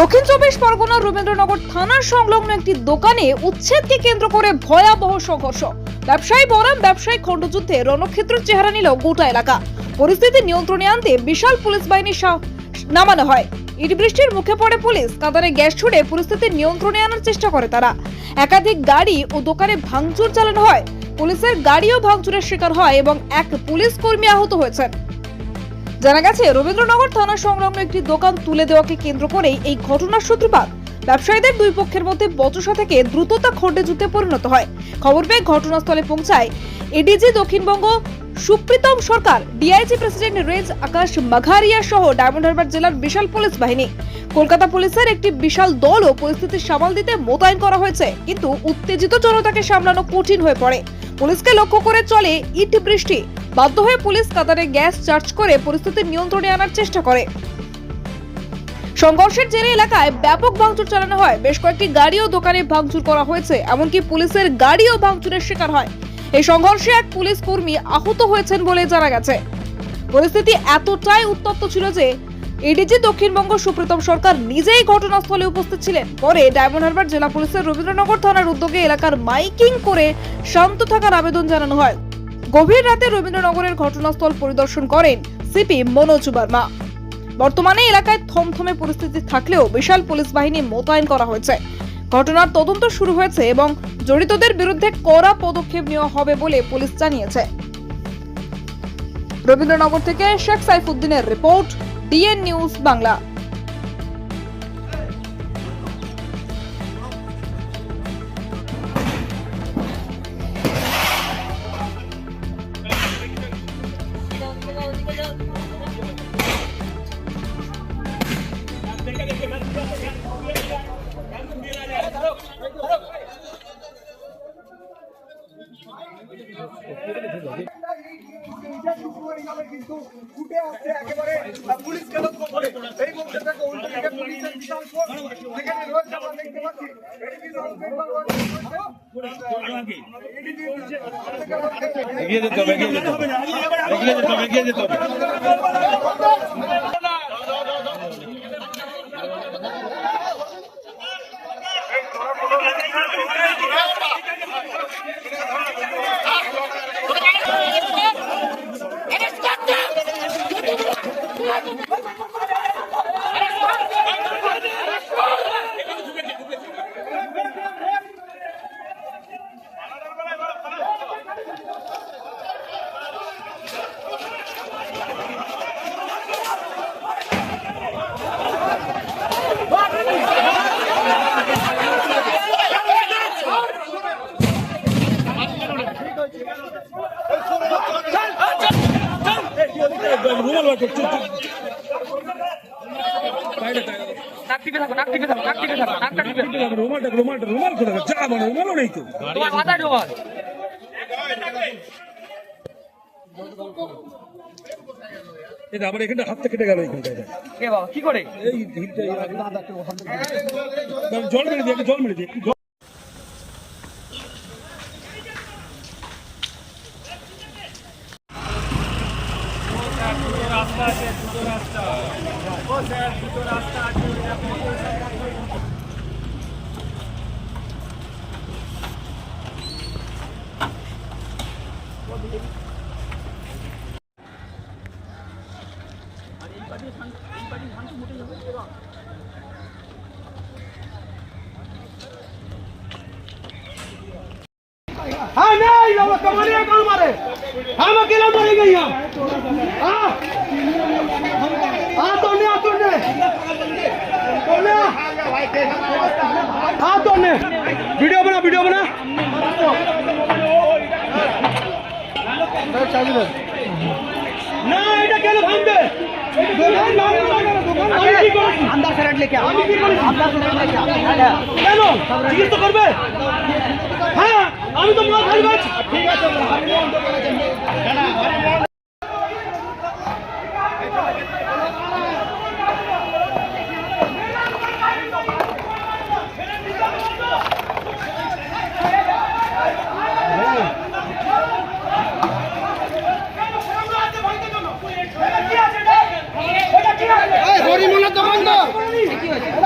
দক্ষিণ চব্বিশ পরগনার রবীন্দ্রনগর থানার সংলগ্ন একটি দোকানে উচ্ছেদকে কেন্দ্র করে ভয়াবহ সংঘর্ষ। ব্যবসায়ী বনাম, ব্যবসায়ী খণ্ডযুদ্ধে রণক্ষেত্রের চেহারা নিল গোটা এলাকা। পরিস্থিতি নিয়ন্ত্রণে আনতে বিশাল পুলিশ বাহিনী নামানো হয়। ইটবৃষ্টির মুখে পড়ে পুলিশ কাতারে গ্যাস ছুড়ে পরিস্থিতি নিয়ন্ত্রণে আনার চেষ্টা করে তারা। একাধিক গাড়ি ও দোকানে ভাঙচুর চালানো হয়। পুলিশের গাড়িও ভাঙচুরের শিকার হয় এবং এক পুলিশ কর্মী আহত হয়েছেন। জানা গেছে রবীন্দ্রনগর থানা সংলগ্ন একটি দোকান তুলে দেওয়াকে কেন্দ্র করেই এই ঘটনার সূত্রপাত। ব্যবসায়ীদের দুই পক্ষের মধ্যে বচসা থেকে দ্রুততা খণ্ডে যুদ্ধে পরিণত হয়। খবর পেয়ে ঘটনাস্থলে পৌঁছায় ADG Dakshinbanga. Supritam Sarkar DIG president range Akash Magharia সহ ডায়মন্ড হারবার জেলার বিশাল পুলিশ বাহিনী। কলকাতা পুলিশের একটি বিশাল দলও পরিস্থিতি সামাল দিতে মোতায়েন করা হয়েছে, কিন্তু উত্তেজিত জনতাকে সামলানো কঠিন হয়ে পড়ে। পুলিশকে লক্ষ্য করে চলে ইট বৃষ্টি। বাধ্য হয়ে পুলিশ কাতারে গ্যাস চার্জ করে পরিস্থিতি নিয়ন্ত্রণে আনার চেষ্টা করে। সংঘর্ষের জেরে এলাকায় ব্যাপক ভাঙচুর চালানো হয়। বেশ কয়েকটি গাড়ি ও দোকানে ভাঙচুর করা হয়েছে, এমনকি পুলিশের গাড়িও ভাঙচুরের শিকার হয়। এই সংঘর্ষে এক পুলিশ কর্মী আহত হয়েছেন বলে জানা গেছে। পরিস্থিতি এতটাই উত্তপ্ত ছিল যে এডিজি দক্ষিণবঙ্গ সুপ্রতম সরকার নিজেই ঘটনাস্থলে উপস্থিত ছিলেন। পরে ডায়মন্ড হারবার জেলা পুলিশের রবীন্দ্রনগর থানার উদ্যোগে এলাকার মাইকিং করে শান্ত থাকার আবেদন জানানো হয়। গভীর রাতে রবীন্দ্রনগরের ঘটনাস্থল পরিদর্শন করেন সিপি মনোজ বর্মা। বর্তমানে এলাকায় থমথমে পরিস্থিতি থাকলেও বিশাল পুলিশ বাহিনী মোতায়েন করা হয়েছে। ঘটনার তদন্ত শুরু হয়েছে এবং জড়িতদের বিরুদ্ধে কড়া পদক্ষেপ নেওয়া হবে বলে পুলিশ জানিয়েছে। রবীন্দ্রনগর থেকে শেখ সাইফুদ্দিনের রিপোর্ট, ডিএন নিউজ বাংলা। কিন্তু ফুটে আসছে একেবারে পুলিশকে লক্ষ্য করে এই থেকে উল্টো দিকে পুলিশের বিশাল ফোর্স সেখানে রয়েছে আমরা দেখতে পাচ্ছি এটি বিশাল এগিয়ে যেতে হবে। এগিয়ে যেতে হবে, এগিয়ে যেতে হবে। এগিয়ে যেতে হবে রুমাল বার করছ নাক টিপে থাকো নাক টিপে থাকো নাক টিপে থাকো নাকটা টিপে থাকো। রুমালটা রুমালটা রুমাল করে যা মানে রুমালও নেই তো তোমার মাথায় ঢোকাল এটা আবার এখানটা হাত থেকে কেটে গেল এখানটায় এ বাবা কি করে? জল মেরে দিয়ে জল মেরে দিয়ে আছে দুটো রাস্তা ও স্যার দুটো রাস্তা আছে হ্যাঁ নেই বাবা তোমার মারে হ্যাঁ না এটা কেন ভাঙবে? আমি তো করবে। হ্যাঁ আমি তো মাল খাই ঠিক আছে।